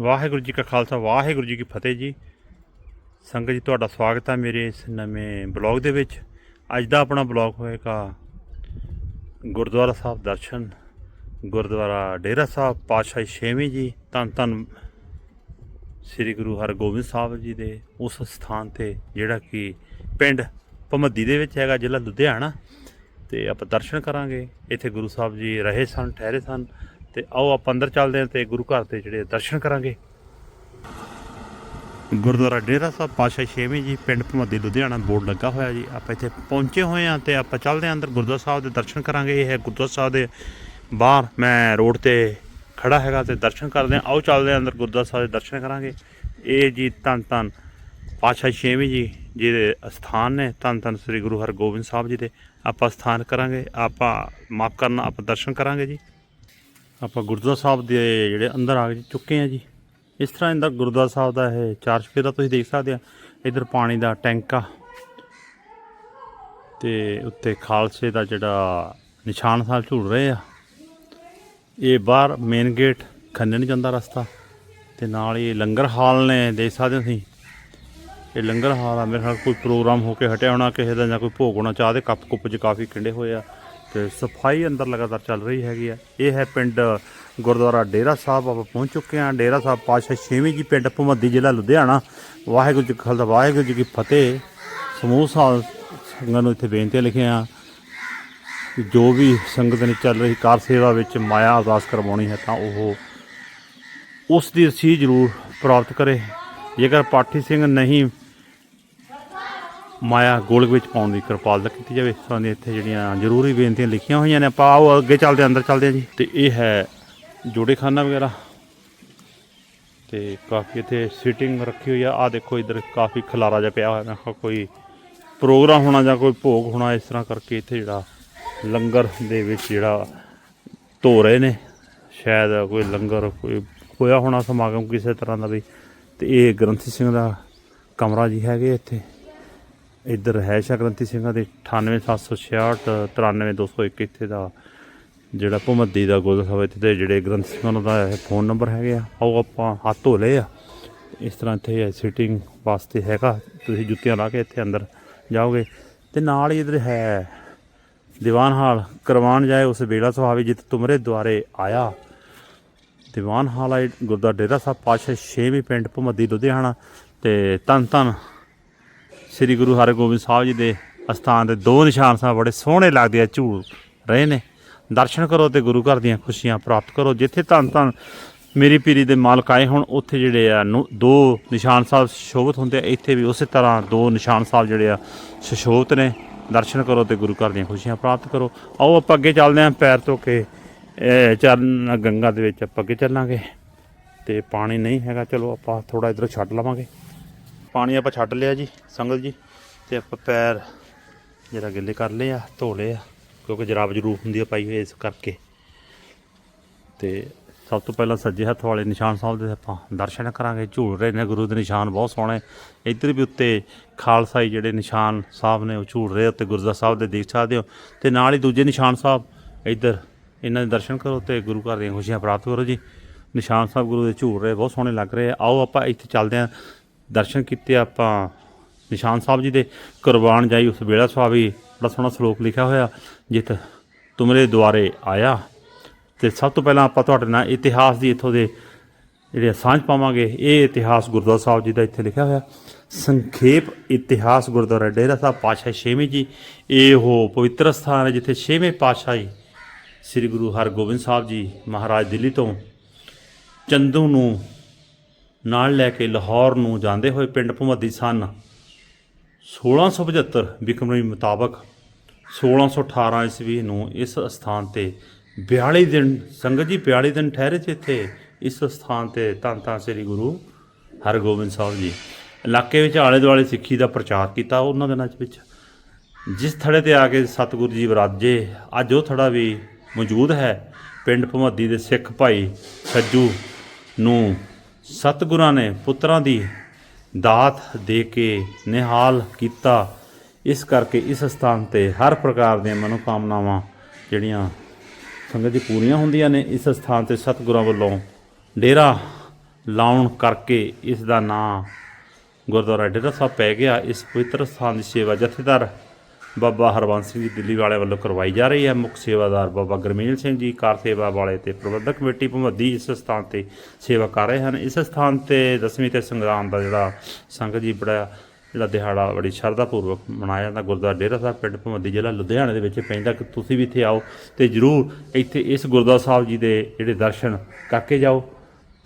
ਵਾਹਿਗੁਰੂ ਜੀ ਕਾ ਖਾਲਸਾ, ਵਾਹਿਗੁਰੂ ਜੀ ਕੀ ਫਤਿਹ ਜੀ। ਸੰਗਤ ਜੀ, ਤੁਹਾਡਾ ਸਵਾਗਤ ਹੈ ਮੇਰੇ ਇਸ ਨਵੇਂ ਬਲੌਗ ਦੇ ਵਿੱਚ। ਅੱਜ ਦਾ ਆਪਣਾ ਬਲੌਗ ਹੋਏਗਾ ਗੁਰਦੁਆਰਾ ਸਾਹਿਬ ਦਰਸ਼ਨ, ਗੁਰਦੁਆਰਾ ਡੇਰਾ ਸਾਹਿਬ, ਪਾਤਸ਼ਾਹੀ ਛੇਵੀਂ ਜੀ। ਧੰਨ ਧੰਨ ਸ੍ਰੀ ਗੁਰੂ ਹਰਗੋਬਿੰਦ ਸਾਹਿਬ ਜੀ ਦੇ ਉਸ ਸਥਾਨ ਤੇ, ਜਿਹੜਾ ਕਿ ਪਿੰਡ ਭਮੱਦੀ ਦੇ ਵਿੱਚ ਹੈਗਾ, ਜ਼ਿਲ੍ਹਾ ਲੁਧਿਆਣਾ। ਤੇ ਆਪਾਂ ਦਰਸ਼ਨ ਕਰਾਂਗੇ। ਇੱਥੇ ਗੁਰੂ ਸਾਹਿਬ ਜੀ ਰਹੇ ਸਨ, ਠਹਿਰੇ ਸਨ। ਤੇ ਆਓ ਆਪਾਂ ਅੰਦਰ ਚੱਲਦੇ ਹਾਂ ਤੇ ਗੁਰੂ ਘਰ ਦੇ ਜਿਹੜੇ ਦਰਸ਼ਨ ਕਰਾਂਗੇ। ਗੁਰਦੁਆਰਾ ਡੇਰਾ ਸਾਹਿਬ, ਪਾਤਸ਼ਾਹ ਛੇਵੀਂ ਜੀ, ਪਿੰਡ ਭਮੱਦੀ ਲੁਧਿਆਣਾ ਬੋਰਡ ਲੱਗਾ ਹੋਇਆ ਜੀ। ਆਪਾਂ ਇੱਥੇ ਪਹੁੰਚੇ ਹੋਏ ਹਾਂ ਤੇ ਆਪਾਂ ਚੱਲਦੇ ਹਾਂ ਅੰਦਰ। ਗੁਰਦੁਆਰਾ ਸਾਹਿਬ ਦੇ ਦਰਸ਼ਨ ਕਰਾਂਗੇ। ਇਹ ਹੈ ਗੁਰਦੁਆਰਾ ਸਾਹਿਬ ਦੇ ਬਾਹਰ। ਮੈਂ ਰੋਡ ਤੇ ਖੜਾ ਹੈਗਾ ਤੇ ਦਰਸ਼ਨ ਕਰਦੇ ਹਾਂ। ਆਓ ਚੱਲਦੇ ਹਾਂ ਅੰਦਰ। ਗੁਰਦੁਆਰਾ ਸਾਹਿਬ ਦੇ ਦਰਸ਼ਨ ਕਰਾਂਗੇ। ਇਹ ਜੀ ਧੰਨ ਧੰਨ ਪਾਤਸ਼ਾਹ ਛੇਵੀਂ ਜੀ, ਜਿਹਦੇ ਅਸਥਾਨ ਨੇ। ਧੰਨ ਧੰਨ ਸ੍ਰੀ ਗੁਰੂ ਹਰਗੋਬਿੰਦ ਸਾਹਿਬ ਜੀ ਦੇ ਆਪਾਂ ਸਥਾਨ ਕਰਾਂਗੇ। ਆਪਾਂ ਮਾਫ ਕਰਨਾ, ਆਪਾਂ ਦਰਸ਼ਨ ਕਰਾਂਗੇ ਜੀ। ਆਪਾਂ ਗੁਰਦੁਆਰਾ ਸਾਹਿਬ ਦੇ ਜਿਹੜੇ ਅੰਦਰ ਆ ਚੁੱਕੇ ਆ ਜੀ। ਇਸ ਤਰ੍ਹਾਂ ਇਹਦਾ ਗੁਰਦੁਆਰਾ ਸਾਹਿਬ ਦਾ ਇਹ ਚਾਰ ਚੁਫੇਰਾ ਤੁਸੀਂ ਦੇਖ ਸਕਦੇ ਆ। ਇਧਰ ਪਾਣੀ ਦਾ ਟੈਂਕ ਆ। ਤੇ ਉੱਤੇ ਖਾਲਸੇ ਦਾ ਜਿਹੜਾ ਨਿਸ਼ਾਨ ਸਾਹਿਬ ਝੂਲ ਰਹੇ ਆ। ਇਹ ਬਾਹਰ ਮੇਨ ਗੇਟ ਖੰਨੇ ਨੂੰ ਜਾਂਦਾ ਰਸਤਾ। ਤੇ ਨਾਲ ਹੀ ਲੰਗਰ ਹਾਲ ਨੇ, ਦੇਖ ਸਕਦੇ ਹੋ ਤੁਸੀਂ। ਇਹ ਲੰਗਰ ਹਾਲ ਆ, ਮੇਰੇ ਖਿਆਲ ਕੋਈ ਪ੍ਰੋਗਰਾਮ ਹੋ ਕੇ ਹਟਿਆ ਹੋਣਾ, ਕਿਸੇ ਦਾ ਜਾਂ ਕੋਈ ਭੋਗ ਹੋਣਾ, ਚਾਹ ਦੇ ਕੱਪ ਕੁੱਪ 'ਚ ਕਾਫੀ ਕਿੰਡੇ ਹੋਏ ਆ। ਤੇ ਸਫ਼ਾਈ ਅੰਦਰ ਲਗਾਤਾਰ ਚੱਲ ਰਹੀ ਹੈਗੀ ਆ। ਇਹ ਹੈ ਪਿੰਡ ਗੁਰਦੁਆਰਾ ਡੇਰਾ ਸਾਹਿਬ, ਆਪਾਂ ਪਹੁੰਚ ਚੁੱਕੇ ਹਾਂ। ਡੇਰਾ ਸਾਹਿਬ ਪਾਤਸ਼ਾਹ ਛੇਵੀਂ ਜੀ ਪਿੰਡ ਭਮੱਦੀ ਜ਼ਿਲ੍ਹਾ ਲੁਧਿਆਣਾ। ਵਾਹਿਗੁਰੂ ਜੀ ਖਾਲਸਾ, ਵਾਹਿਗੁਰੂ ਜੀ ਕੀ ਫਤਿਹ। ਸਮੂਹ ਸਾ- ਸੰਗਤ ਨੂੰ ਇੱਥੇ ਬੇਨਤੀਆਂ ਲਿਖੇ ਕਿ ਜੋ ਵੀ ਸੰਗਤ ਨੇ ਚੱਲ ਰਹੀ ਕਾਰ ਸੇਵਾ ਵਿੱਚ ਮਾਇਆ ਅਰਦਾਸ ਕਰਵਾਉਣੀ ਹੈ ਤਾਂ ਉਹ ਉਸ ਦੀ ਰਸੀਦ ਜ਼ਰੂਰ ਪ੍ਰਾਪਤ ਕਰੇ। ਜੇਕਰ ਪਾਠੀ ਸਿੰਘ ਨਹੀਂ ਮਾਇਆ ਗੋਲਕ ਵਿੱਚ ਪਾਉਣ ਦੀ ਕਿਰਪਾਲਤਾ ਕੀਤੀ ਜਾਵੇ। ਸਾਨੂੰ ਇੱਥੇ ਜਿਹੜੀਆਂ ਜ਼ਰੂਰੀ ਬੇਨਤੀਆਂ ਲਿਖੀਆਂ ਹੋਈਆਂ ਨੇ ਆਪਾਂ ਆਓ ਅੱਗੇ ਚੱਲਦੇ ਹਾਂ, ਅੰਦਰ ਚੱਲਦੇ ਹਾਂ ਜੀ। ਤੇ ਇਹ ਹੈ ਜੋੜੇਖਾਨਾ ਵਗੈਰਾ। ਤੇ ਕਾਫੀ ਇੱਥੇ ਸੀਟਿੰਗ ਰੱਖੀ ਹੋਈ ਆ। ਆ ਦੇਖੋ ਇਧਰ ਕਾਫੀ ਖਲਾਰਾ ਜਿਹਾ ਪਿਆ ਹੋਇਆ ਮੈਂ ਕੋਈ ਪ੍ਰੋਗਰਾਮ ਹੋਣਾ ਜਾਂ ਕੋਈ ਭੋਗ ਹੋਣਾ ਇਸ ਤਰ੍ਹਾਂ ਕਰਕੇ ਇੱਥੇ ਜਿਹੜਾ ਲੰਗਰ ਦੇ ਵਿੱਚ ਜਿਹੜਾ ਧੋ ਰਹੇ ਨੇ। ਸ਼ਾਇਦ ਕੋਈ ਲੰਗਰ ਕੋਈ ਹੋਇਆ ਹੋਣਾ ਸਮਾਗਮ ਕਿਸੇ ਤਰ੍ਹਾਂ ਦਾ ਵੀ। ਤੇ ਇਹ ਗ੍ਰੰਥੀ ਸਿੰਘ ਦਾ ਕਮਰਾ ਜੀ ਹੈਗੇ ਇੱਥੇ। ਇੱਧਰ ਹੈ ਸ਼ਾ ਗ੍ਰੰਥੀ ਸਿੰਘਾਂ ਦੇ 98766 93201 ਇੱਥੇ ਦਾ ਜਿਹੜਾ ਭੁਮੱਦੀ ਦਾ ਗੁਰਦੁਆਰਾ ਇੱਥੇ ਦੇ ਜਿਹੜੇ ਗ੍ਰੰਥ ਸਿੰਘਾਂ ਦਾ ਇਹ ਫੋਨ ਨੰਬਰ ਹੈਗੇ ਆ। ਆਓ ਆਪਾਂ ਹੱਥ ਧੋ ਲਏ ਆ। ਇਸ ਤਰ੍ਹਾਂ ਇੱਥੇ ਸਿਟਿੰਗ ਵਾਸਤੇ ਹੈਗਾ। ਤੁਸੀਂ ਜੁੱਤੀਆਂ ਲਾ ਕੇ ਇੱਥੇ ਅੰਦਰ ਜਾਓਗੇ। ਤੇ ਨਾਲ ਹੀ ਇੱਧਰ ਹੈ ਦੀਵਾਨ ਹਾਲ। ਕਰਵਾਨ ਜਾਏ ਉਸ ਵੇਲਾ ਸੁਹਾਵੇ ਜਿਤ ਤੁਮਰੇ ਦੁਆਰੇ ਆਇਆ। ਦੀਵਾਨ ਹਾਲ ਹੈ ਗੁਰਦੁਆਰਾ ਡੇਰਾ ਸਾਹਿਬ, ਪਾਤਸ਼ਾਹ ਛੇਵੀਂ ਪਿੰਡ ਭਮੱਦੀ, ਲੁਧਿਆਣਾ ਤੇ ਧੰਨ ਧੰਨ ਸ੍ਰੀ ਗੁਰੂ ਹਰਗੋਬਿੰਦ ਸਾਹਿਬ ਜੀ ਦੇ ਅਸਥਾਨ ਦੇ ਦੋ ਨਿਸ਼ਾਨ ਸਾਹਿਬ ਬੜੇ ਸੋਹਣੇ ਲੱਗਦੇ ਆ, ਝੂਲ ਰਹੇ ਨੇ। ਦਰਸ਼ਨ ਕਰੋ ਤੇ ਗੁਰੂ ਘਰ ਦੀਆਂ ਖੁਸ਼ੀਆਂ ਪ੍ਰਾਪਤ ਕਰੋ। ਜਿੱਥੇ ਧੰਨ ਧੰਨ ਮੇਰੀ ਪੀਰੀ ਦੇ ਮਾਲਕ ਆਏ ਹੁਣ, ਉੱਥੇ ਜਿਹੜੇ ਆ, ਨੂੰ- ਦੋ ਨਿਸ਼ਾਨ ਸਾਹਿਬ ਸ਼ੋਭਤ ਹੁੰਦੇ ਆ। ਇੱਥੇ ਵੀ ਉਸੇ ਤਰ੍ਹਾਂ ਦੋ ਨਿਸ਼ਾਨ ਸਾਹਿਬ ਜਿਹੜੇ ਆ, ਸੁਸ਼ੋਭਤ ਨੇ। ਦਰਸ਼ਨ ਕਰੋ ਤੇ ਗੁਰੂ ਘਰ ਦੀਆਂ ਖੁਸ਼ੀਆਂ ਪ੍ਰਾਪਤ ਕਰੋ। ਆਓ, ਆਪਾਂ ਅੱਗੇ ਚੱਲਦੇ ਆਂ ਪੈਰ ਧੋ ਕੇ। ਇਹ ਚਰਨ ਗੰਗਾ ਦੇ ਵਿੱਚ ਆਪਾਂ ਅੱਗੇ ਚੱਲਾਂਗੇ। ਤੇ ਪਾਣੀ ਨਹੀਂ ਹੈਗਾ, ਚਲੋ ਆਪਾਂ ਥੋੜਾ ਇਧਰ ਛੱਡ ਲਵਾਂਗੇ। ਪਾਣੀ ਆਪਾਂ ਛੱਡ ਲਿਆ ਜੀ ਸੰਗਤ ਜੀ, ਤੇ ਆਪਾਂ ਪੈਰ ਜਰਾ ਗਿੱਲੇ ਕਰ ਲਏ ਆ, ਧੋ ਲਏ ਆ, ਕਿਉਂਕਿ ਜਰਾਬ ਜ਼ਰੂਰ ਹੁੰਦੀ ਆ ਪਾਈ ਹੋਈ ਇਸ ਕਰਕੇ। ਤੇ ਸਭ ਤੋਂ ਪਹਿਲਾਂ ਸੱਜੇ ਹੱਥ ਵਾਲੇ ਨਿਸ਼ਾਨ ਸਾਹਿਬ ਦੇ ਆਪਾਂ ਦਰਸ਼ਨ ਕਰਾਂਗੇ। ਝੂਲ ਰਹੇ ਨੇ, ਗੁਰੂ ਦੇ ਨਿਸ਼ਾਨ ਬਹੁਤ ਸੋਹਣੇ। ਇੱਧਰ ਵੀ ਉੱਤੇ ਖਾਲਸਾਈ ਜਿਹੜੇ ਨਿਸ਼ਾਨ ਸਾਹਿਬ ਨੇ, ਉਹ ਝੂਲ ਰਹੇ ਉੱਤੇ ਗੁਰਦੁਆਰਾ ਸਾਹਿਬ ਦੇ ਦੇਖ ਸਕਦੇ ਹੋ। ਤੇ ਨਾਲ ਹੀ ਦੂਜੇ ਨਿਸ਼ਾਨ ਸਾਹਿਬ, ਇੱਧਰ ਇਹਨਾਂ ਦੇ ਦਰਸ਼ਨ ਕਰੋ ਤੇ ਗੁਰੂ ਘਰ ਦੀਆਂ ਖੁਸ਼ੀਆਂ ਪ੍ਰਾਪਤ ਕਰੋ ਜੀ। ਨਿਸ਼ਾਨ ਸਾਹਿਬ ਗੁਰੂ ਦੇ ਝੂਲ ਰਹੇ, ਬਹੁਤ ਸੋਹਣੇ ਲੱਗ ਰਹੇ ਆਓ ਆਪਾਂ ਇੱਥੇ ਚੱਲਦੇ ਹਾਂ। ਦਰਸ਼ਨ ਕੀਤੇ ਆਪਾਂ ਨਿਸ਼ਾਨ ਸਾਹਿਬ ਜੀ ਦੇ ਕੁਰਬਾਨ ਜਾਈ ਉਸ ਵੇਲਾ ਸੁਹਾਵੀ ਬੜਾ ਸੋਹਣਾ ਸ਼ਲੋਕ ਲਿਖਿਆ ਹੋਇਆ ਜਿਤ ਤੁਮਰੇ ਦੁਆਰੇ ਆਇਆ। ਤੇ ਸਭ ਤੋਂ ਪਹਿਲਾਂ ਆਪਾਂ ਤੁਹਾਡੇ ਨਾਲ ਇਤਿਹਾਸ ਦੀ ਇੱਥੋਂ ਦੇ ਜਿਹੜੇ ਸਾਂਝ ਪਾਵਾਂਗੇ, ਇਹ ਇਤਿਹਾਸ ਗੁਰਦੁਆਰਾ ਸਾਹਿਬ ਜੀ ਦਾ ਇੱਥੇ ਲਿਖਿਆ ਹੋਇਆ। ਸੰਖੇਪ ਇਤਿਹਾਸ ਗੁਰਦੁਆਰਾ ਡੇਰਾ ਸਾਹਿਬ, ਪਾਤਸ਼ਾਹ ਛੇਵੀਂ ਜੀ, ਇਹ ਉਹ ਪਵਿੱਤਰ ਸਥਾਨ ਹੈ ਜਿੱਥੇ ਛੇਵੇਂ ਪਾਤਸ਼ਾਹੀ ਸ੍ਰੀ ਗੁਰੂ ਹਰਗੋਬਿੰਦ ਸਾਹਿਬ ਜੀ ਮਹਾਰਾਜ ਦਿੱਲੀ ਤੋਂ ਚੰਦੂ ਨੂੰ ਨਾਲ ਲੈ ਕੇ ਲਾਹੌਰ ਨੂੰ ਜਾਂਦੇ ਹੋਏ ਪਿੰਡ ਭਮੱਦੀ ਸਨ। 1675 ਬਿਕਮਰੀ ਮੁਤਾਬਕ 1618 ਈਸਵੀ ਨੂੰ ਇਸ ਸਥਾਨ ਤੇ 42 ਦਿਨ, ਸੰਗਤ ਜੀ 42 ਦਿਨ ਠਹਿਰੇ ਸੀ ਇੱਥੇ। ਇਸ ਸਥਾਨ ਤੇ ਧੰਨ ਧੰਨ ਸ੍ਰੀ ਗੁਰੂ ਹਰਗੋਬਿੰਦ ਸਾਹਿਬ ਜੀ। ਇਲਾਕੇ ਵਿੱਚ ਆਲੇ ਦੁਆਲੇ ਸਿੱਖੀ ਦਾ ਪ੍ਰਚਾਰ ਕੀਤਾ ਉਹਨਾਂ ਦਿਨਾਂ ਚ ਵਿੱਚ। ਜਿਸ ਥੜੇ ਤੇ ਆ ਕੇ ਸਤਿਗੁਰੂ ਜੀ ਵਿਰਾਜੇ, ਅੱਜ ਉਹ ਥੜਾ ਵੀ ਮੌਜੂਦ ਹੈ। ਪਿੰਡ ਭਮੱਦੀ ਦੇ ਸਿੱਖ ਭਾਈ ਸੱਜੂ ਨੂੰ ਸਤਿਗੁਰਾਂ ਨੇ ਪੁੱਤਰਾਂ ਦੀ ਦਾਤ ਦੇ ਕੇ ਨਿਹਾਲ ਕੀਤਾ। ਇਸ ਕਰਕੇ ਇਸ ਸਥਾਨ ਤੇ ਹਰ ਪ੍ਰਕਾਰ ਦੀਆਂ ਮਨੋਕਾਮਨਾਵਾਂ ਜਿਹੜੀਆਂ ਸੰਗਤ ਦੀ ਪੂਰੀਆਂ ਹੁੰਦੀਆਂ ਨੇ, ਇਸ ਸਥਾਨ ਤੇ ਸਤਿਗੁਰਾਂ ਵੱਲੋਂ ਡੇਰਾ ਲਾਉਣ ਕਰਕੇ ਇਸ ਦਾ ਨਾਂ ਗੁਰਦੁਆਰਾ ਡੇਰਾ ਸਾਹਿਬ ਪੈ ਗਿਆ। ਇਸ ਪਵਿੱਤਰ ਸਥਾਨ ਦੀ ਸੇਵਾ ਜਥੇਦਾਰ ਬਾਬਾ ਹਰਬੰਸ ਸਿੰਘ ਜੀ ਦਿੱਲੀ ਵਾਲੇ ਵੱਲੋਂ ਕਰਵਾਈ ਜਾ ਰਹੀ ਹੈ। ਮੁੱਖ ਸੇਵਾਦਾਰ ਬਾਬਾ ਗਰਮੇਲ ਸਿੰਘ ਜੀ ਕਾਰ ਸੇਵਾ ਵਾਲੇ ਤੇ ਪ੍ਰਬੰਧਕ ਕਮੇਟੀ ਭਮੱਦੀ ਇਸ ਸਥਾਨ ਤੇ ਸੇਵਾ ਕਰ ਰਹੇ ਹਨ। ਇਸ ਸਥਾਨ ਤੇ ਦਸਵੀਂ ਤੇ ਸੰਗਰਾਮ ਦਾ ਜਿਹੜਾ ਸੰਗਤ ਜੀ ਬੜਾ ਜਿਹੜਾ ਦਿਹਾੜਾ ਬੜੀ ਸ਼ਰਧਾ ਪੂਰਵਕ ਮਨਾਇਆ ਜਾਂਦਾ। ਗੁਰਦੁਆਰਾ ਡੇਰਾ ਸਾਹਿਬ ਪਿੰਡ ਭਮੱਦੀ ਜ਼ਿਲ੍ਹਾ ਲੁਧਿਆਣੇ ਦੇ ਵਿੱਚ ਪੈਂਦਾ। ਕਿ ਤੁਸੀਂ ਵੀ ਇੱਥੇ ਆਓ ਤੇ ਜਰੂਰ ਇੱਥੇ ਇਸ ਗੁਰਦੁਆਰਾ ਸਾਹਿਬ ਜੀ ਦੇ ਜਿਹੜੇ ਦਰਸ਼ਨ ਕਰਕੇ ਜਾਓ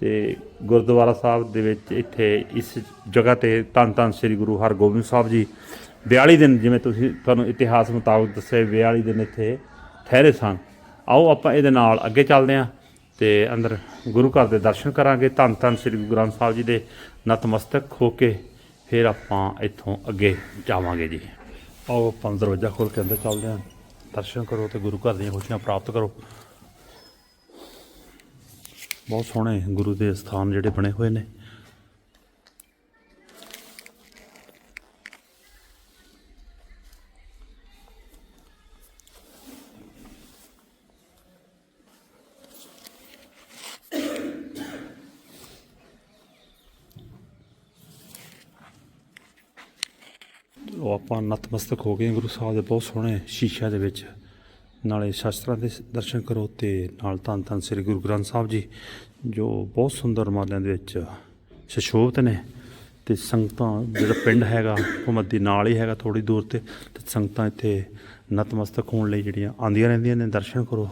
ਤੇ ਗੁਰਦੁਆਰਾ ਸਾਹਿਬ ਦੇ ਵਿੱਚ ਇੱਥੇ ਇਸ ਜਗ੍ਹਾ ਤੇ ਧੰਨ ਧੰਨ ਸ੍ਰੀ ਗੁਰੂ ਹਰਗੋਬਿੰਦ ਸਾਹਿਬ ਜੀ 42 ਦਿਨ ਜਿਵੇਂ ਤੁਸੀਂ ਤੁਹਾਨੂੰ ਇਤਿਹਾਸ ਮੁਤਾਬਕ ਦੱਸਿਆ 42 ਦਿਨ ਇੱਥੇ ਠਹਿਰੇ ਸਨ। ਆਓ ਆਪਾਂ ਇਹਦੇ ਨਾਲ ਅੱਗੇ ਚੱਲਦੇ ਹਾਂ ਤੇ ਅੰਦਰ ਗੁਰੂ ਘਰ ਦੇ ਦਰਸ਼ਨ ਕਰਾਂਗੇ। ਧੰਨ ਧੰਨ ਸ੍ਰੀ ਗੁਰੂ ਗ੍ਰੰਥ ਸਾਹਿਬ ਜੀ ਦੇ ਨਤਮਸਤਕ ਹੋ ਕੇ ਫਿਰ ਆਪਾਂ ਇੱਥੋਂ ਅੱਗੇ ਜਾਵਾਂਗੇ ਜੀ। ਆਓ ਆਪਾਂ ਦਰਵਾਜ਼ਾ ਖੋਲ ਕੇ ਅੰਦਰ ਚੱਲਦੇ ਹਾਂ। ਦਰਸ਼ਨ ਕਰੋ ਤੇ ਗੁਰੂ ਘਰ ਦੀਆਂ ਖੁਸ਼ੀਆਂ ਪ੍ਰਾਪਤ ਕਰੋ। ਬਹੁਤ ਸੋਹਣੇ ਗੁਰੂ ਦੇ ਸਥਾਨ ਜਿਹੜੇ ਬਣੇ ਹੋਏ ਨੇ। ਉਹ ਆਪਾਂ ਨਤਮਸਤਕ ਹੋ ਗਏ ਗੁਰੂ ਸਾਹਿਬ ਦੇ ਬਹੁਤ ਸੋਹਣੇ ਸ਼ੀਸ਼ਿਆਂ ਦੇ ਵਿੱਚ। ਨਾਲੇ ਸ਼ਾਸਤਰਾਂ ਦੇ ਦਰਸ਼ਨ ਕਰੋ ਤੇ ਨਾਲ ਧੰਨ ਧੰਨ ਸ੍ਰੀ ਗੁਰੂ ਗ੍ਰੰਥ ਸਾਹਿਬ ਜੀ, ਜੋ ਬਹੁਤ ਸੁੰਦਰ ਮਾਲਿਆਂ ਦੇ ਵਿੱਚ ਸੁਸ਼ੋਭਿਤ ਨੇ ਤੇ ਸੰਗਤਾਂ, ਜਿਹੜਾ ਪਿੰਡ ਹੈਗਾ ਭਮੱਦੀ ਨਾਲ ਹੀ ਹੈਗਾ ਥੋੜੀ ਦੂਰ ਤੇ ਤੇ ਸੰਗਤਾਂ ਇੱਥੇ ਨਤਮਸਤਕ ਹੋਣ ਲਈ ਜਿਹੜੀਆਂ ਆਉਂਦੀਆਂ ਰਹਿੰਦੀਆਂ ਨੇ, ਦਰਸ਼ਨ ਕਰੋ।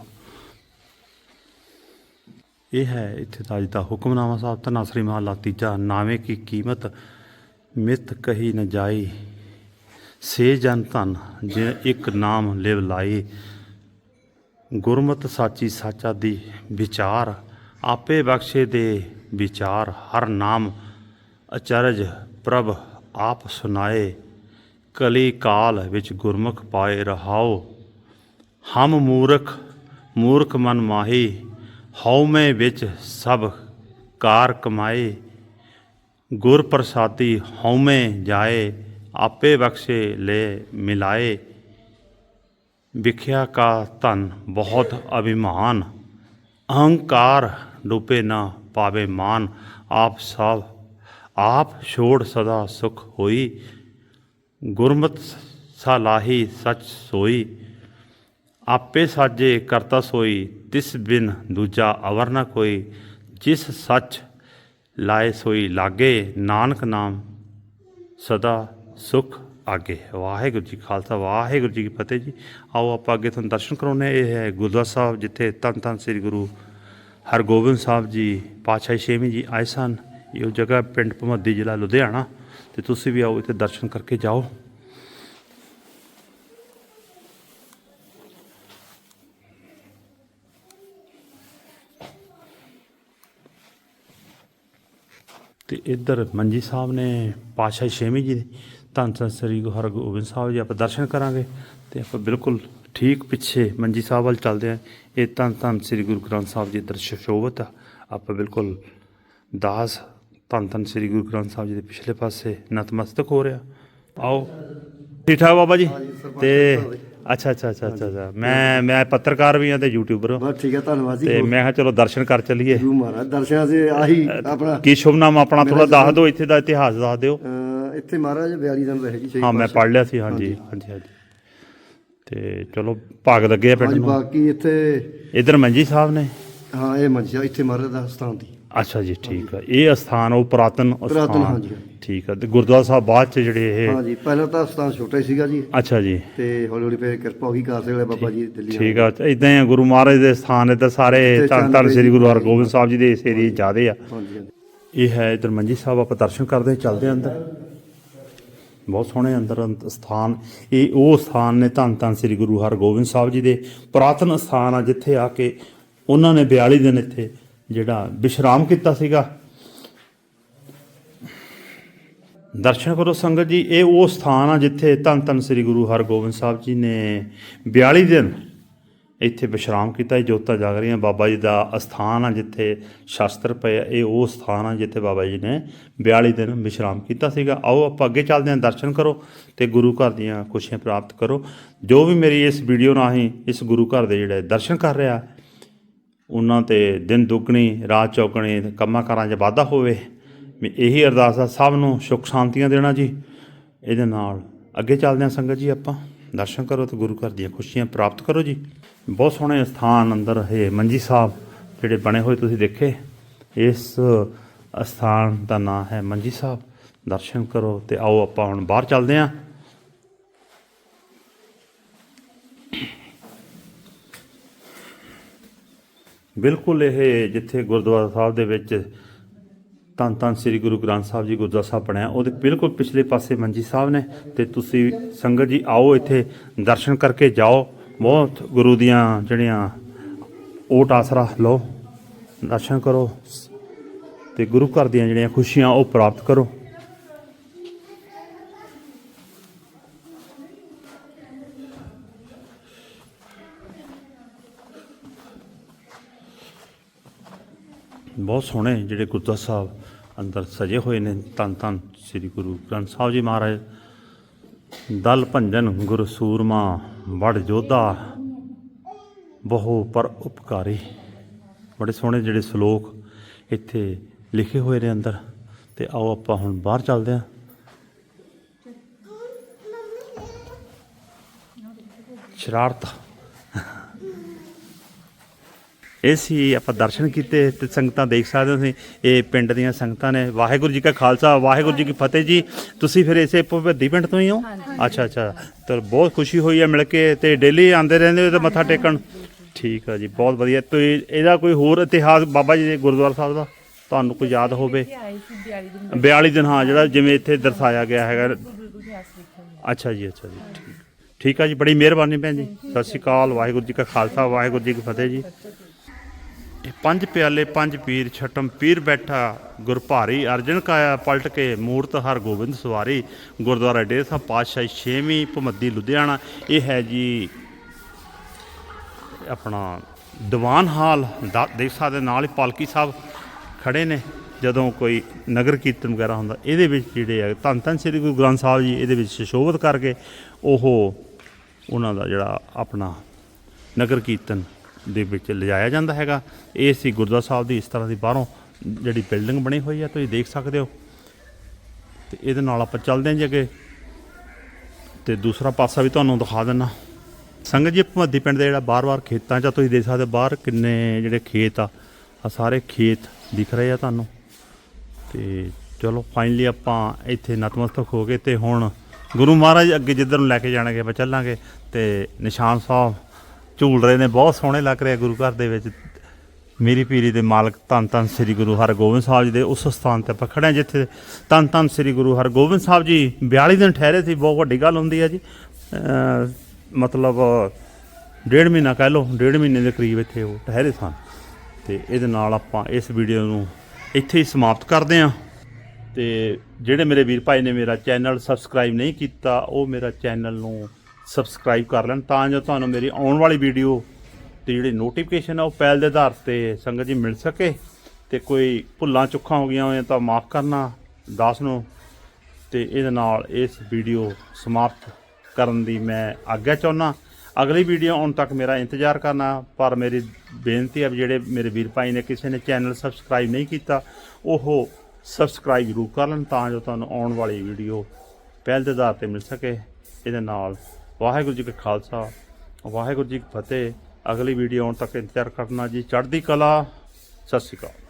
ਇਹ ਹੈ ਇੱਥੇ ਦਾ ਅੱਜ ਦਾ ਹੁਕਮਨਾਮਾ ਸਾਹਿਬ, ਧੰਨਾ ਸ੍ਰੀ ਮਹਲਾ ਤੀਜਾ, ਨਾਵੇਂ ਕੀ ਕੀਮਤ ਮਿਤ ਕਹੀ ਨ ਜਾਈ। ਸੇ ਜਨ ਧਨ ਜੇ ਇੱਕ ਨਾਮ ਲਿਵ ਲਾਈ। ਗੁਰਮਤ ਸਾਚੀ ਸਾਚਾ ਦੀ ਵਿਚਾਰ, ਆਪੇ ਬਖਸ਼ੇ ਦੇ ਵਿਚਾਰ। ਹਰ ਨਾਮ ਅਚਰਜ ਪ੍ਰਭ ਆਪ ਸੁਨਾਏ। ਕਲੀ ਕਾਲ ਵਿੱਚ ਗੁਰਮੁਖ ਪਾਏ ਰਹਾਓ ਹਮ ਮੂਰਖ ਮੂਰਖ ਮਨ ਮਾਹੀ, ਹਉਮੈ ਵਿੱਚ ਸਭ ਕਾਰ ਕਮਾਏ। ਗੁਰ ਪ੍ਰਸਾਦੀ ਹਉਮੈ ਜਾਏ। ਆਪੇ ਬਖਸ਼ੇ ਲੈ ਮਿਲਾਏ। ਵਿਖਿਆ ਕਾ ਧਨ ਬਹੁਤ ਅਭਿਮਾਨ, ਅਹੰਕਾਰ ਡੂਬੇ ਨਾ ਪਾਵੇ ਮਾਨ। ਆਪ ਸਭ, ਆਪ ਛੋੜ ਸਦਾ ਸੁਖ ਹੋਈ। ਗੁਰਮਤ ਸਲਾਹੀ ਸਚ ਸੋਈ। ਆਪੇ ਸਾਜੇ ਕਰਤਾ ਸੋਈ, ਤਿਸ ਬਿਨ ਦੂਜਾ ਅਵਰ ਨ ਕੋਈ। ਜਿਸ ਸੱਚ ਲਾਏ ਸੋਈ ਲਾਗੇ, ਨਾਨਕ ਨਾਮ ਸਦਾ ਸੁਖ ਆਗੇ ਵਾਹਿਗੁਰੂ ਜੀ ਖਾਲਸਾ, ਵਾਹਿਗੁਰੂ ਜੀ ਕੀ ਫਤਿਹ ਜੀ। ਆਓ ਆਪਾਂ ਅੱਗੇ ਤੁਹਾਨੂੰ ਦਰਸ਼ਨ ਕਰਾਉਂਦੇ ਹਾਂ। ਇਹ ਹੈ ਗੁਰਦੁਆਰਾ ਸਾਹਿਬ, ਜਿੱਥੇ ਧੰਨ ਧੰਨ ਸ੍ਰੀ ਗੁਰੂ ਹਰਗੋਬਿੰਦ ਸਾਹਿਬ ਜੀ, ਪਾਤਸ਼ਾਹੀ ਛੇਵੀਂ ਜੀ ਆਏ ਸਨ। ਇਹ ਉਹ ਜਗ੍ਹਾ ਪਿੰਡ ਭਮੱਦੀ ਜ਼ਿਲ੍ਹਾ ਲੁਧਿਆਣਾ। ਤੇ ਤੁਸੀਂ ਵੀ ਆਓ ਇੱਥੇ ਦਰਸ਼ਨ ਕਰਕੇ ਜਾਓ। ਤੇ ਇੱਧਰ ਮੰਜੀ ਸਾਹਿਬ ਨੇ ਪਾਤਸ਼ਾਹ ਛੇਵੀਂ ਜੀ ਧੰਨ ਧੰਨ ਸ੍ਰੀ ਗੁਰੂ ਹਰਗੋਬਿੰਦ ਸਾਹਿਬ ਜੀ ਆਪਾਂ ਦਰਸ਼ਨ ਕਰਾਂਗੇ ਤੇ ਆਪਾਂ ਬਿਲਕੁਲ ਠੀਕ ਪਿੱਛੇ ਮੰਜੀ ਸਾਹਿਬ ਵੱਲ ਚੱਲਦੇ ਹਾਂ। ਇਹ ਧੰਨ ਧੰਨ ਸ੍ਰੀ ਗੁਰੂ ਗ੍ਰੰਥ ਸਾਹਿਬ ਜੀ ਦਰਸ਼ ਸ਼ੋਭਤ ਆ। ਆਪਾਂ ਬਿਲਕੁਲ ਦਾਸ ਧੰਨ ਧੰਨ ਸ੍ਰੀ ਗੁਰੂ ਗ੍ਰੰਥ ਸਾਹਿਬ ਜੀ ਦੇ ਪਿਛਲੇ ਪਾਸੇ ਨਤਮਸਤਕ ਹੋ ਰਿਹਾ। ਆਓ। ਠੀਕ ਠਾਕ ਬਾਬਾ ਜੀ? ਤੇ ਅੱਛਾ ਅੱਛਾ ਅੱਛਾ ਅੱਛਾ। ਮੈਂ ਮੈਂ ਪੱਤਰਕਾਰ ਵੀ ਹਾਂ ਤੇ ਯੂਟਿਊਬਰ ਹਾਂ। ਬਸ ਠੀਕ ਹੈ ਧੰਨਵਾਦ ਜੀ। ਤੇ ਮੈਂ ਕਿਹਾ ਚਲੋ ਦਰਸ਼ਨ ਕਰ ਚੱਲੀਏ। ਗੁਰੂ ਮਹਾਰਾਜ ਦਰਸ਼ਨਾਂ ਦੇ ਆਹੀ ਆਪਣਾ ਕੀ ਸ਼ੁਭਨਾਮ ਆਪਣਾ ਥੋੜਾ ਦੱਸ ਦਿਓ ਇੱਥੇ ਦਾ ਇਤਿਹਾਸ ਦੱਸ ਦਿਓ। ਇੱਥੇ ਮਹਾਰਾਜ 42 ਦਿਨ ਰਹੇ ਜੀ ਸ਼ਹੀਦ ਹਾਂ ਮੈਂ ਪੜ੍ਹ ਲਿਆ ਸੀ ਹਾਂਜੀ ਹਾਂਜੀ। ਹਾਂਜੀ ਤੇ ਚਲੋ ਭਾਗ ਲੱਗੇ ਆ ਪਿੰਡ ਹਾਂਜੀ ਨੂੰ। ਬਾਕੀ ਇੱਥੇ ਇਧਰ ਮੰਜੀ ਸਾਹਿਬ ਨੇ? ਹਾਂ ਇਹ ਮੰਜਾ ਇੱਥੇ ਮਹਾਰਾਜ ਦਾ ਸਥਾਨ ਦੀ ਅੱਛਾ ਜੀ ਠੀਕ ਆ। ਇਹ ਅਸਥਾਨ ਉਹ ਪੁਰਾਤਨ ਪੁਰਾਤਨ, ਅਸਥਾਨ। ਹਾਂਜੀ। ਠੀਕ ਆ ਤੇ ਗੁਰਦੁਆਰਾ ਸਾਹਿਬ ਬਾਅਦ ਚ ਜਿਹੜੇ ਇਹ ਹਾਂਜੀ ਪਹਿਲਾਂ ਤਾਂ ਸਥਾਨ ਛੋਟਾ ਹੀ ਸੀਗਾ ਜੀ। ਅੱਛਾ ਜੀ। ਤੇ ਹੌਲੀ ਹੌਲੀ ਫਿਰ ਕਿਰਪਾ ਹੋਈ ਕਾਸੇ ਵਾਲੇ ਬਾਬਾ ਜੀ ਦਿੱਲੀ ਠੀਕ ਆ ਇਦਾਂ ਹੀ ਆ ਗੁਰੂ ਮਹਾਰਾਜ ਦੇ ਸਥਾਨ ਇੱਧਰ ਸਾਰੇ ਤੇ ਧੰਨ ਸ੍ਰੀ ਗੁਰੂ। ਹਰਗੋਬਿੰਦ ਸਾਹਿਬ ਜੀ ਦੇ ਇਸ ਏਰੀਏ ਜ਼ਿਆਦੇ ਆ। ਹਾਂਜੀ ਹਾਂਜੀ। ਇਹ ਹੈ ਇਧਰ ਮੰਜੀ ਸਾਹਿਬ ਆਪਾਂ ਦਰਸ਼ਨ ਕਰਦੇ ਹਾਂ, ਚੱਲਦੇ ਹਾਂ ਅੰਦਰ। ਬਹੁਤ ਸੋਹਣੇ ਅੰਦਰ ਅੰਤ- ਸਥਾਨ, ਇਹ ਉਹ ਸਥਾਨ ਨੇ ਧੰਨ ਧੰਨ ਸ੍ਰੀ ਗੁਰੂ ਹਰਗੋਬਿੰਦ ਸਾਹਿਬ ਜੀ ਦੇ ਪੁਰਾਤਨ ਸਥਾਨ ਆ ਜਿੱਥੇ ਆ ਕੇ ਉਹਨਾਂ ਨੇ 42 ਦਿਨ ਇੱਥੇ ਜਿਹੜਾ ਵਿਸ਼ਰਾਮ ਕੀਤਾ ਸੀਗਾ। ਦਰਸ਼ਨ ਕਰੋ ਸੰਗਤ ਜੀ, ਇਹ ਉਹ ਸਥਾਨ ਆ ਜਿੱਥੇ ਧੰਨ ਧੰਨ ਸ੍ਰੀ ਗੁਰੂ ਹਰਗੋਬਿੰਦ ਸਾਹਿਬ ਜੀ ਨੇ 42 ਦਿਨ ਇੱਥੇ ਵਿਸ਼ਰਾਮ ਕੀਤਾ ਇਹ ਜੋਤਾਂ ਜਾਗ ਰਹੀਆਂ ਬਾਬਾ ਜੀ ਦਾ ਅਸਥਾਨ ਆ ਜਿੱਥੇ ਸ਼ਾਸਤਰ ਪਏ ਇਹ ਉਹ ਸਥਾਨ ਆ ਜਿੱਥੇ ਬਾਬਾ ਜੀ ਨੇ 42 ਦਿਨ ਵਿਸ਼ਰਾਮ ਕੀਤਾ ਸੀਗਾ। ਆਓ ਆਪਾਂ ਅੱਗੇ ਚੱਲਦੇ ਹਾਂ, ਦਰਸ਼ਨ ਕਰੋ ਤੇ ਗੁਰੂ ਘਰ ਦੀਆਂ ਖੁਸ਼ੀਆਂ ਪ੍ਰਾਪਤ ਕਰੋ। ਜੋ ਵੀ ਮੇਰੀ ਇਸ ਵੀਡੀਓ ਰਾਹੀਂ ਇਸ ਗੁਰੂ ਘਰ ਦੇ ਜਿਹੜੇ ਦਰਸ਼ਨ ਕਰ ਰਿਹਾ, ਉਹਨਾਂ ਤੇ ਦਿਨ ਦੁੱਗਣੀ, ਰਾਤ ਚੌਗਣੀ, ਕੰਮਾਂ ਕਾਰਾਂ 'ਚ ਵਾਧਾ ਹੋਵੇ, ਵੀ ਇਹੀ ਅਰਦਾਸ ਆ ਸਭ ਨੂੰ ਸੁੱਖ ਸ਼ਾਂਤੀਆਂ ਦੇਣਾ ਜੀ। ਇਹਦੇ ਨਾਲ ਅੱਗੇ ਚੱਲਦੇ ਹਾਂ ਸੰਗਤ ਜੀ ਆਪਾਂ। ਦਰਸ਼ਨ ਕਰੋ ਤੇ ਗੁਰੂ ਘਰ ਦੀਆਂ ਖੁਸ਼ੀਆਂ ਪ੍ਰਾਪਤ ਕਰੋ ਜੀ। ਬਹੁਤ ਸੋਹਣੇ ਸਥਾਨ ਅੰਦਰ ਇਹ ਮੰਜੀ ਸਾਹਿਬ ਜਿਹੜੇ ਬਣੇ ਹੋਏ ਤੁਸੀਂ ਦੇਖੇ, ਇਸ ਸਥਾਨ ਦਾ ਨਾਮ ਹੈ ਮੰਜੀ ਸਾਹਿਬ। ਦਰਸ਼ਨ ਕਰੋ ਤੇ ਆਓ ਆਪਾਂ ਹੁਣ ਬਾਹਰ ਚੱਲਦੇ ਹਾਂ। ਬਿਲਕੁਲ ਇਹ ਜਿੱਥੇ ਗੁਰਦੁਆਰਾ ਸਾਹਿਬ ਦੇ ਵਿੱਚ ਧੰਨ ਧੰਨ ਸ੍ਰੀ ਗੁਰੂ ਗ੍ਰੰਥ ਸਾਹਿਬ ਜੀ ਗੁਰਦੁਆਰਾ ਸਾਹਿਬ ਬਣਿਆ, ਉਹਦੇ ਬਿਲਕੁਲ ਪਿਛਲੇ ਪਾਸੇ ਮੰਜੀ ਸਾਹਿਬ ਨੇ ਤੇ ਤੁਸੀਂ ਸੰਗਤ ਜੀ ਆਓ ਇੱਥੇ ਦਰਸ਼ਨ ਕਰਕੇ ਜਾਓ। ਬਹੁਤ ਗੁਰੂ ਦੀਆਂ ਜਿਹੜੀਆਂ ਓਟ ਆਸਰਾ ਲਓ, ਦਰਸ਼ਨ ਕਰੋ ਤੇ ਗੁਰੂ ਘਰ ਦੀਆਂ ਜਿਹੜੀਆਂ ਖੁਸ਼ੀਆਂ ਉਹ ਪ੍ਰਾਪਤ ਕਰੋ। ਬਹੁਤ ਸੋਹਣੇ ਜਿਹੜੇ ਗੁਰਦੁਆਰਾ ਸਾਹਿਬ ਅੰਦਰ ਸਜੇ ਹੋਏ ਨੇ ਧੰਨ ਧੰਨ ਸ੍ਰੀ ਗੁਰੂ ਗ੍ਰੰਥ ਸਾਹਿਬ ਜੀ ਮਹਾਰਾਜ। ਦਲ ਭੰਜਨ ਗੁਰ ਸੂਰਮਾ, ਵੜ ਜੋਧਾ, ਬਹੁ ਪਰ ਉਪਕਾਰੀ। ਬੜੇ ਸੋਹਣੇ ਜਿਹੜੇ ਸ਼ਲੋਕ ਇੱਥੇ ਲਿਖੇ ਹੋਏ ਨੇ ਅੰਦਰ। ਤੇ ਆਓ ਆਪਾਂ ਹੁਣ ਬਾਹਰ ਚੱਲਦੇ ਹਾਂ। ਸ਼ਰਾਰਤ। ਇਹ ਸੀ ਆਪਾਂ ਦਰਸ਼ਨ ਕੀਤੇ ਤੇ ਸੰਗਤਾਂ ਦੇਖ ਸਕਦੇ ਹੋ ਤੁਸੀਂ। ਇਹ ਪਿੰਡ ਦੀਆਂ ਸੰਗਤਾਂ ਨੇ। ਵਾਹਿਗੁਰੂ ਜੀ ਕਾ ਖਾਲਸਾ ਵਾਹਿਗੁਰੂ ਜੀ ਕੀ ਫਤਿਹ ਜੀ। ਤੁਸੀਂ ਫਿਰ ਇਸੇ ਭਵੱਦੀ ਪਿੰਡ ਤੋਂ ਹੀ ਹੋ? ਅੱਛਾ ਅੱਛਾ। ਤਾਂ ਬਹੁਤ ਖੁਸ਼ੀ ਹੋਈ ਹੈ ਮਿਲ ਕੇ ਤੇ ਡੇਲੀ ਆਉਂਦੇ ਰਹਿੰਦੇ ਹੋ ਤੇ ਮੱਥਾ ਟੇਕਣ? ਠੀਕ ਆ ਜੀ ਬਹੁਤ ਵਧੀਆ। ਤੇ ਇਹਦਾ ਕੋਈ ਹੋਰ ਇਤਿਹਾਸ ਬਾਬਾ ਜੀ ਦੇ ਗੁਰਦੁਆਰਾ ਸਾਹਿਬ ਦਾ? ਤੁਹਾਨੂੰ ਕੋਈ ਯਾਦ ਹੋਵੇ? ਆਏ ਸੀ 42 ਦਿਨ 42 ਦਿਨ ਹਾਂ ਜਿਹੜਾ ਜਿਵੇਂ ਇੱਥੇ ਦਰਸਾਇਆ ਗਿਆ ਹੈਗਾ। ਅੱਛਾ ਜੀ ਅੱਛਾ ਜੀ ਠੀਕ। ਠੀਕ ਆ ਜੀ ਬੜੀ ਮਿਹਰਬਾਨੀ ਭੈਣ ਜੀ। ਸਤਿ ਸ਼੍ਰੀ ਅਕਾਲ ਵਾਹਿਗੁਰੂ ਜੀ ਕਾ ਖਾਲਸਾ ਵਾਹਿਗੁਰੂ ਜੀ ਕੀ ਫਤਿਹ ਜੀ। ਇਹ ਪੰਜ ਪਿਆਲੇ, ਪੰਜ ਪੀਰ, ਛਟਮ ਪੀਰ ਬੈਠਾ ਗੁਰਭਾਰੀ ਅਰਜਨ ਕਾਇਆ ਪਲਟ ਕੇ ਮੂਰਤ ਹਰ ਗੋਬਿੰਦ ਸਵਾਰੀ। ਗੁਰਦੁਆਰਾ ਡੇਰਾ ਸਾਹਿਬ ਪਾਤਸ਼ਾਹੀ ਛੇਵੀਂ ਭਮੱਦੀ ਲੁਧਿਆਣਾ। ਇਹ ਹੈ ਜੀ ਆਪਣਾ ਦੀਵਾਨ ਹਾਲ। ਦਾ- ਦੇਖ ਸਕਦੇ ਨਾਲ ਹੀ ਪਾਲਕੀ ਸਾਹਿਬ ਖੜੇ ਨੇ। ਜਦੋਂ ਕੋਈ ਨਗਰ ਕੀਰਤਨ ਵਗੈਰਾ ਹੁੰਦਾ, ਇਹਦੇ ਵਿੱਚ ਜਿਹੜੇ ਆ, ਧੰਨ ਧੰਨ ਸ੍ਰੀ ਗੁਰੂ ਗ੍ਰੰਥ ਸਾਹਿਬ ਜੀ, ਇਹਦੇ ਵਿੱਚ ਸੁਸ਼ੋਭਿਤ ਕਰਕੇ ਉਹ ਉਹਨਾਂ ਦਾ ਜਿਹੜਾ ਆਪਣਾ ਨਗਰ ਕੀਰਤਨ ਦੇ ਵਿੱਚ ਲਿਜਾਇਆ ਜਾਂਦਾ ਹੈਗਾ। ਇਹ ਸੀ ਗੁਰਦੁਆਰਾ ਸਾਹਿਬ ਦੀ ਇਸ ਤਰ੍ਹਾਂ ਦੀ ਬਾਹਰੋਂ ਜਿਹੜੀ ਬਿਲਡਿੰਗ ਬਣੀ ਹੋਈ ਹੈ, ਤੁਸੀਂ ਦੇਖ ਸਕਦੇ ਹੋ। ਤੇ ਇਹਦੇ ਨਾਲ ਆਪਾਂ ਚੱਲਦੇ ਹਾਂ ਜੀ ਅੱਗੇ। ਤੇ ਦੂਸਰਾ ਪਾਸਾ ਵੀ ਤੁਹਾਨੂੰ ਦਿਖਾ ਦਿੰਨਾ। ਸੰਗਤ ਜੀ, ਭਮੱਦੀ ਪਿੰਡ ਦੇ ਜਿਹੜਾ ਬਾਰ-ਬਾਰ ਖੇਤਾਂ 'ਚ ਤੁਸੀਂ ਦੇਖ ਸਕਦੇ ਹੋ ਬਾਹਰ ਕਿੰਨੇ ਜਿਹੜੇ ਖੇਤ ਆ ਆ ਸਾਰੇ ਖੇਤ ਦਿਖ ਰਹੇ ਆ ਤੁਹਾਨੂੰ। ਤੇ ਚਲੋ ਫਾਈਨਲੀ ਆਪਾਂ ਇੱਥੇ ਨਤਮਸਤਕ ਹੋ ਗਏ ਤੇ ਹੁਣ ਗੁਰੂ ਮਹਾਰਾਜ ਅੱਗੇ ਜਿੱਧਰ ਨੂੰ ਲੈ ਕੇ ਜਾਣਗੇ, ਆਪਾਂ ਚੱਲਾਂਗੇ। ਤੇ ਨਿਸ਼ਾਨ ਸਾਹਿਬ ਝੂਲ ਰਹੇ ਨੇ, ਬਹੁਤ ਸੋਹਣੇ ਲੱਗ ਰਹੇ ਗੁਰੂ ਘਰ ਦੇ ਵਿੱਚ। ਮੇਰੀ ਪੀਰੀ ਦੇ ਮਾਲਕ ਧੰਨ ਧੰਨ ਸ੍ਰੀ ਗੁਰੂ ਹਰਗੋਬਿੰਦ ਸਾਹਿਬ ਜੀ ਦੇ ਉਸ ਸਥਾਨ ਤੇ ਆਪਾਂ ਖੜੇ ਜਿੱਥੇ ਧੰਨ ਧੰਨ ਸ੍ਰੀ ਗੁਰੂ ਹਰਗੋਬਿੰਦ ਸਾਹਿਬ ਜੀ 42 ਦਿਨ ਠਹਿਰੇ ਸੀ, ਬਹੁਤ ਵੱਡੀ ਗੱਲ ਹੁੰਦੀ ਹੈ ਜੀ। ਮਤਲਬ ਡੇਢ ਮਹੀਨਾ ਕਹਿ ਲਓ, ਡੇਢ ਮਹੀਨੇ ਦੇ ਕਰੀਬ ਇੱਥੇ ਉਹ ਠਹਿਰੇ ਸਨ। ਤੇ ਇਹਦੇ ਨਾਲ ਆਪਾਂ ਇਸ ਵੀਡੀਓ ਨੂੰ ਇੱਥੇ ਹੀ ਸਮਾਪਤ ਕਰਦੇ ਹਾਂ। ਤੇ ਜਿਹੜੇ ਮੇਰੇ ਵੀਰ ਭਾਈ ਨੇ ਮੇਰਾ ਚੈਨਲ ਸਬਸਕ੍ਰਾਈਬ ਨਹੀਂ ਕੀਤਾ, ਉਹ ਮੇਰਾ ਚੈਨਲ ਨੂੰ ਸਬਸਕ੍ਰਾਈਬ ਕਰ ਲੈਣ ਤਾਂ ਜੋ ਤੁਹਾਨੂੰ ਮੇਰੀ ਆਉਣ ਵਾਲੀ ਵੀਡੀਓ ਤੇ ਜਿਹੜੀ ਨੋਟੀਫਿਕੇਸ਼ਨ ਆ ਉਹ ਪਹਿਲ ਦੇ ਆਧਾਰ ਤੇ ਸੰਗਤ ਜੀ ਮਿਲ ਸਕੇ ਤੇ ਕੋਈ ਭੁੱਲਾਂ ਚੁੱਕਾਂ ਹੋ ਗਈਆਂ ਹੋਈਆਂ ਤਾਂ ਮਾਫ ਕਰਨਾ ਦਾਸ ਨੂੰ ਤੇ ਇਹਦੇ ਨਾਲ ਇਸ ਵੀਡੀਓ ਸਮਾਪਤ ਕਰਨ ਦੀ ਮੈਂ ਆਗਿਆ ਚਾਹੁੰਦਾ ਅਗਲੀ ਵੀਡੀਓ ਆਉਣ ਤੱਕ ਮੇਰਾ ਇੰਤਜ਼ਾਰ ਕਰਨਾ, ਪਰ ਮੇਰੀ ਬੇਨਤੀ ਹੈ ਵੀ ਜਿਹੜੇ ਮੇਰੇ ਵੀਰ ਭਾਈ ਨੇ ਕਿਸੇ ਨੇ ਚੈਨਲ ਸਬਸਕ੍ਰਾਈਬ ਨਹੀਂ ਕੀਤਾ, ਉਹ ਸਬਸਕ੍ਰਾਈਬ ਜ਼ਰੂਰ ਕਰ ਲੈਣ ਤਾਂ ਜੋ ਤੁਹਾਨੂੰ ਆਉਣ ਵਾਲੀ ਵੀਡੀਓ ਪਹਿਲ ਦੇ ਆਧਾਰ ਤੇ ਮਿਲ ਸਕੇ। ਇਹਦੇ ਨਾਲ ਵਾਹਿਗੁਰੂ ਜੀ ਕਾ ਖਾਲਸਾ, ਵਾਹਿਗੁਰੂ ਜੀ ਕੀ ਫਤਿਹ। ਅਗਲੀ ਵੀਡੀਓ ਆਉਣ ਤੱਕ ਇੰਤਜ਼ਾਰ ਕਰਨਾ ਜੀ। ਚੜ੍ਹਦੀ ਕਲਾ, ਸਤਿ ਸ਼੍ਰੀ ਅਕਾਲ।